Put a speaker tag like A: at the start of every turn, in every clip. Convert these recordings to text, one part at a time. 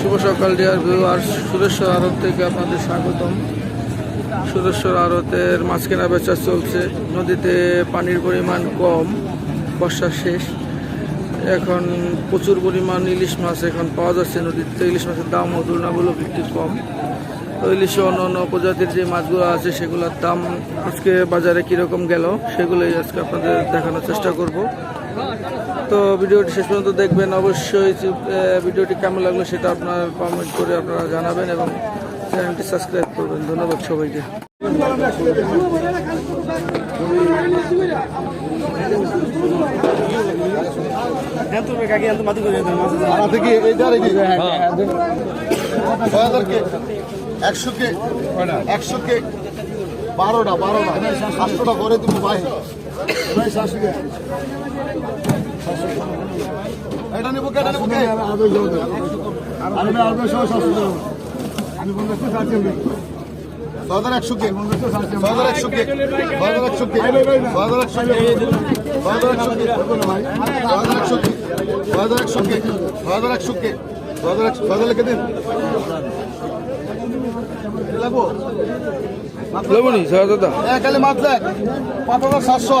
A: শুভ সকাল dear viewers Sureshwar আড়ত থেকে আপনাদের স্বাগতম। সুরেশ্বর আড়তের মাছ কেনা বেচা চলছে। নদীতে পানির পরিমাণ কম, বর্ষা শেষ। এখন প্রচুর পরিমাণ ইলিশ মাছ এখন পাওয়া যাচ্ছে নদীতে। ইলিশ মাছের দামও তুলনামূলক একটু কম। ইলিশে অন্য অন্য প্রজাতির যে মাছগুলো আছে, সেগুলোর দাম আজকে বাজারে কীরকম গেল, সেগুলোই আজকে আপনাদের দেখানোর চেষ্টা করব। তো ভিডিওটি শেষ পর্যন্ত দেখবেন। অবশ্যই ভিডিওটি কেমন লাগল সেটা আপনার কমেন্ট করে আপনারা জানাবেন এবং চ্যানেলটি সাবস্ক্রাইব করবেন। ধন্যবাদ সবাইকে।
B: একশো কে একশো কে, বারোটা বারোটা। সাতশোটা করে দিব, ভাই। এটা নেব কে এটা নেব একশো কে ছয় হাজার একশো কে ছয় হাজার একশো কে হাজার একশো কে হাজার একশো কে হাজার একশো কে ছয় একশো কে ছয় একশো কে দিন লাগবো
A: লেবুনি স্যার দাদা
B: খালি মাত্র পাঁচ হাজার সাতশো।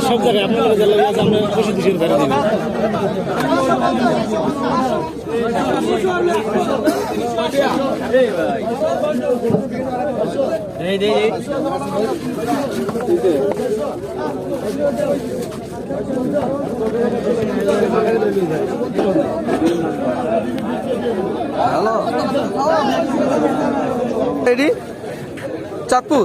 C: সব জায়গায় আপনার জেলা আছে
A: আমরা
C: খুশি দিশের ধারে দিই এই। দে হ্যালো
A: এটি চাঁদপুর?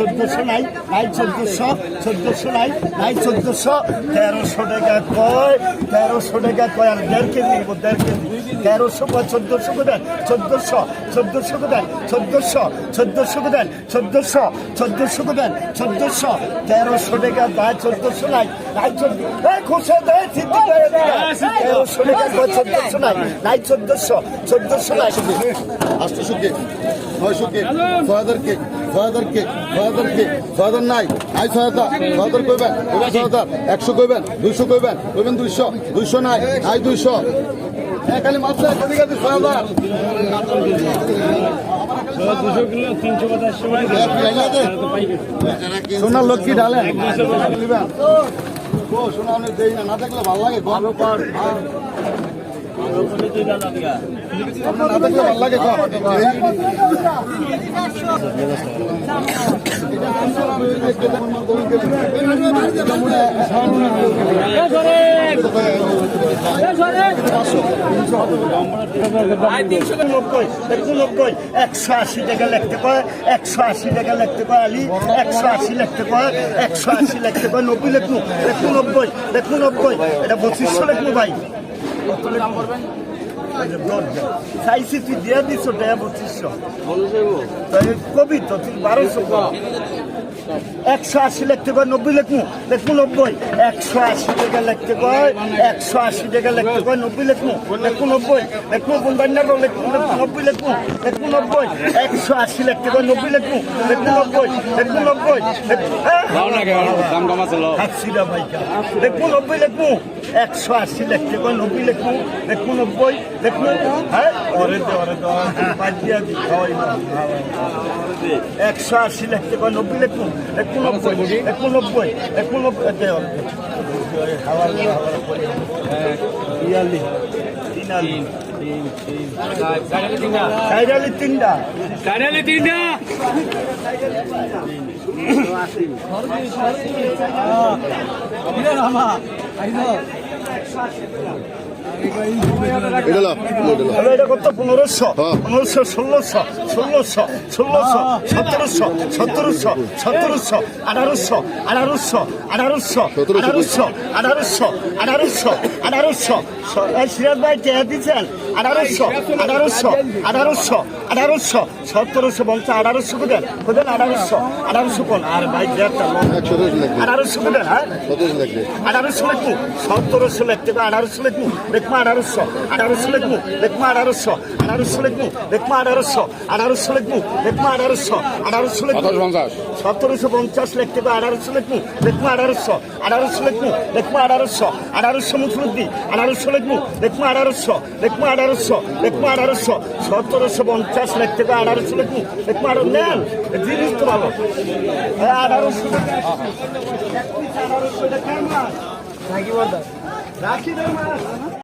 D: চোদ্দশো নাই নাই চোদ্দশো চোদ্দশো নাই নাই চোদ্দশো। তেরোশো টাকা কয় তেরোশো টাকা কয় আর দেড় কেজি নিব দেড় কেজি। তেরোশো কয় চোদ্দশো কোথায়? চোদ্দশো চোদ্দশো কোথায়? চোদ্দশো চোদ্দশো কোথায়? চোদ্দশো চোদ্দশো কোথায়? চোদ্দশো। তেরোশো টাকা দায় চোদ্দশো নাই নাই চোদ্দ খুশে দেয় সিদ্ধি তেরোশো টাকা কয় চোদ্দশো নাই নাই চোদ্দশো চোদ্দশো নাই।
B: আটশোশো কে নয়শো কে ছয় হাজার কে ছয় হাজার কে ছয় হাজার কে ছয় হাজার নাই নাই ছয় হাজার ছয় হাজার কইবেন কইবেন ছয় হাজার একশো কইবেন দুইশো কইবেন কইবেন দুইশো দুইশো নাই নাই দুইশো। খালি মাছ ছয় হাজার
C: তিনশো পঞ্চাশ
B: সোনার লক্ষ্মী ও সোনা দেই না না দেখলে ভালো লাগে।
D: একশো আশি টাকা লিখতে কয় একশো আশি টাকা লিখতে কয় আলি একশো আশি লিখতে কয় একশো আশি লিখতে কয় নব্বই লেখু লেখু নব্বই লেখু নব্বই এটা পঁচিশশো লেখু ভাই চাইছি তুই দিয়ে দিছ টাকা পঁচিশশো। তাই কবি তো তুই বারোশো একশো আশি লিখতে কয়? নব্বই লিখমু? লিখমু নব্বই। একশো আশি টাকা লিখতে কয়? একশো আশি টাকা লিখতে কয়? নব্বই লিখমু? লিখমু নব্বই। লিখমু বন্ধান্যার লিখমু লিখমু নব্বই লিখমু। লিখমু নব্বই। একশো আশি লিখতে কয়? নব্বই লিখমু। লিখমু নব্বই। লিখমু নব্বই। হাসিরা ভাইকা লিখমু নব্বই লিখমু। একশো আশি লিখতে কয়? নব্বই লিখমু। লিখমু নব্বই। লিখমু হ্যাঁ? ওরে দে ওরে দে। পাঁচ দিয়া দি। খাওয়াই না একশো আশি লিখতে কয়? নব্বই লিখমু। লিখমু নব্বই লিখমু নব্বই লিখমু নব্বই দে ওরে দে। হাওয়ার হাওয়ার করে ইয়ালি তিনালি তিনটা
C: তিনটা
B: এটা
D: কত? পনেরোশো।
B: হ্যাঁ।
D: পনেরোশো ষোলোশো ষোলোশো ষোলোশো সতেরোশো সতেরোশো সতেরোশো আঠারোশো আঠারোশো আঠারোশো আঠারোশো আঠারোশো আঠারোশো আঠারোশো। সিরাজ ভাই টেয়া দিচ্ছেন? আঠারোশো আঠারোশো আঠারোশো আঠারোশো সতেরোশো বলছে আঠারোশো কোদেন কোদেন আঠারোশো? আঠারোশো কোন আর ভাই আঠারোশো কোদেন হ্যাঁ? আঠারোশো লিখব। সতেরোশো লিখতে আঠারোশো লিখব। লিখব আঠারোশো। আঠারোশো লিখব। লিখব আঠারোশো। আঠারোশো লিখব। লিখব আঠারোশো। আঠারোশো লিখব। লিখব আঠারোশো। আঠারোশো লিখব। সতেরোশো পঞ্চাশ। লিখতে আঠারোশো লিখব। লিখব আঠারোশো। আঠারোশো লিখব। লিখব আঠারোশো। আঠারোশো মুসলুদ্দি আঠারোশো লিখব। লিখব আঠারোশো। লিখব আঠারোশো। লিখব আঠারোশো, সতেরোশো পঞ্চাশ লিখতে থেকে আঠারোশো লিখব একমা আরও নেন জিনিস তো ভালো। আঠারোশো আঠারোশো রাখি